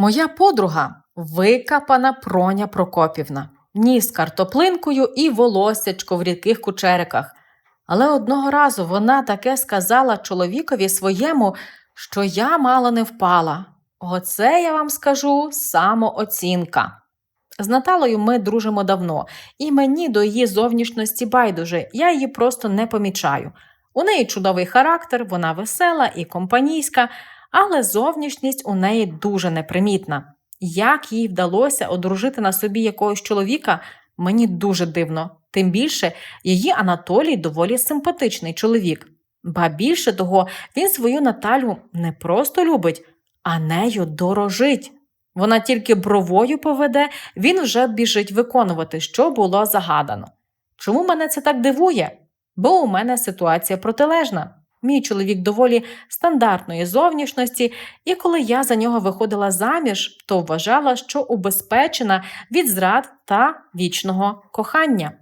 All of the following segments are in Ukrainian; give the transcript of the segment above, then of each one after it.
Моя подруга викапана Проня Прокопівна, ніс картоплинкою і волоссячко в рідких кучериках. Але одного разу вона таке сказала чоловікові своєму, що я мало не впала. Оце я вам скажу самооцінка. З Наталою ми дружимо давно, і мені до її зовнішності байдуже, я її просто не помічаю. У неї чудовий характер, вона весела і компанійська, але зовнішність у неї дуже непримітна. Як їй вдалося одружити на собі якогось чоловіка, мені дуже дивно. Тим більше, її Анатолій доволі симпатичний чоловік. Ба більше того, він свою Наталю не просто любить, а нею дорожить. Вона тільки бровою поведе, він вже біжить виконувати, що було загадано. Чому мене це так дивує? Бо у мене ситуація протилежна. Мій чоловік доволі стандартної зовнішності, і коли я за нього виходила заміж, то вважала, що убезпечена від зрад та вічного кохання.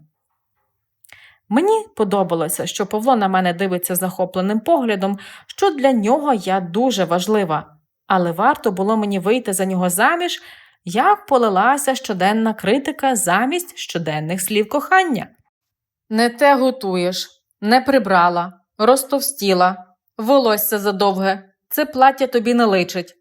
Мені подобалося, що Павло на мене дивиться захопленим поглядом, що для нього я дуже важлива. Але варто було мені вийти за нього заміж, як полилася щоденна критика замість щоденних слів кохання. Не те готуєш, не прибрала, розтовстіла, волосся задовге, це плаття тобі не личить.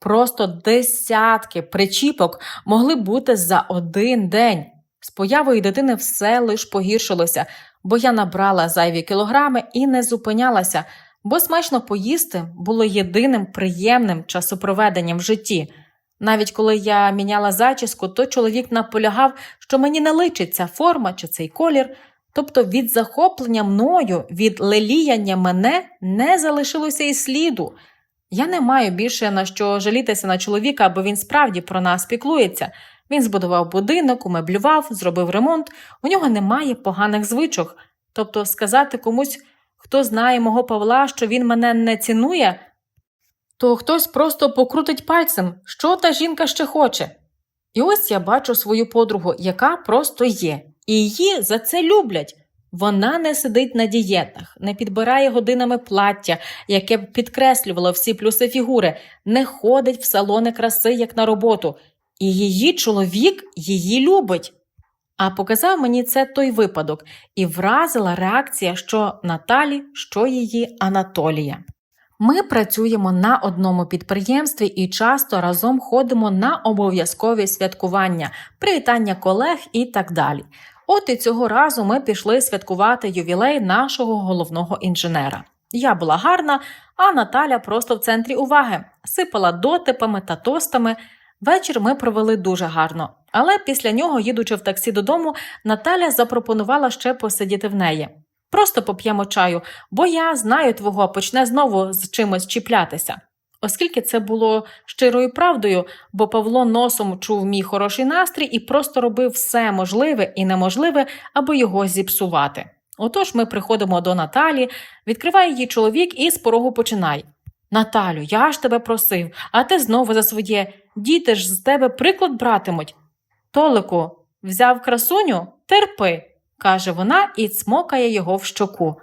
Просто десятки причіпок могли бути за один день. З появою дитини все лиш погіршилося, бо я набрала зайві кілограми і не зупинялася, бо смачно поїсти було єдиним приємним часопроведенням в житті. Навіть коли я міняла зачіску, то чоловік наполягав, що мені не личить ця форма чи цей колір. Тобто від захоплення мною, від леліяння мене не залишилося і сліду. Я не маю більше на що жалітися на чоловіка, бо він справді про нас піклується. Він збудував будинок, умеблював, зробив ремонт, у нього немає поганих звичок. Тобто сказати комусь, хто знає мого Павла, що він мене не цінує, то хтось просто покрутить пальцем, що та жінка ще хоче. І ось я бачу свою подругу, яка просто є, і її за це люблять. Вона не сидить на дієтах, не підбирає годинами плаття, яке б підкреслювало всі плюси фігури, не ходить в салони краси, як на роботу. І її чоловік її любить. А показав мені це той випадок і вразила реакція, що Наталі, що її Анатолія. Ми працюємо на одному підприємстві і часто разом ходимо на обов'язкові святкування, привітання колег і так далі. От і цього разу ми пішли святкувати ювілей нашого головного інженера. Я була гарна, а Наталя просто в центрі уваги, сипала дотипами та тостами. Вечір ми провели дуже гарно, але після нього, їдучи в таксі додому, Наталя запропонувала ще посидіти в неї. Просто поп'ємо чаю, бо я знаю твого, почне знову з чимось чіплятися. Оскільки це було щирою правдою, бо Павло носом чув мій хороший настрій і просто робив все можливе і неможливе, аби його зіпсувати. Отож ми приходимо до Наталі, відкриває її чоловік і з порогу починає. Наталю, я ж тебе просив, а ти знову за своє. Діти ж з тебе приклад братимуть. Толику, взяв красуню, терпи, каже вона і цмокає його в щоку.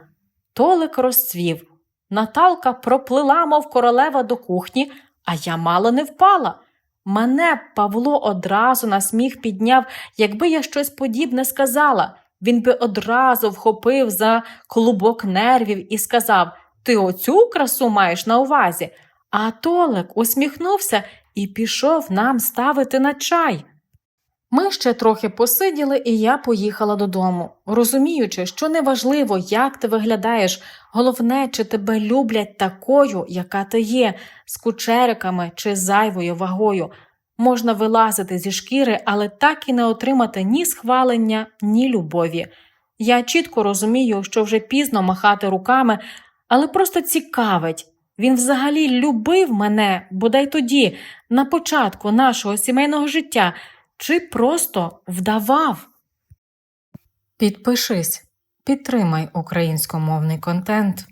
Толик розцвів. Наталка проплила, мов королева до кухні, а я мало не впала. Мене Павло одразу на сміх підняв, якби я щось подібне сказала. Він би одразу вхопив за клубок нервів і сказав Ти оцю красу маєш на увазі. А Толик усміхнувся і пішов нам ставити на чай. Ми ще трохи посиділи, і я поїхала додому, розуміючи, що неважливо, як ти виглядаєш, головне, чи тебе люблять такою, яка ти є, з кучериками чи зайвою вагою. Можна вилазити зі шкіри, але так і не отримати ні схвалення, ні любові. Я чітко розумію, що вже пізно махати руками, але просто цікавить. Він взагалі любив мене, бодай тоді, на початку нашого сімейного життя, чи просто вдавав. Підпишись, підтримай українськомовний контент.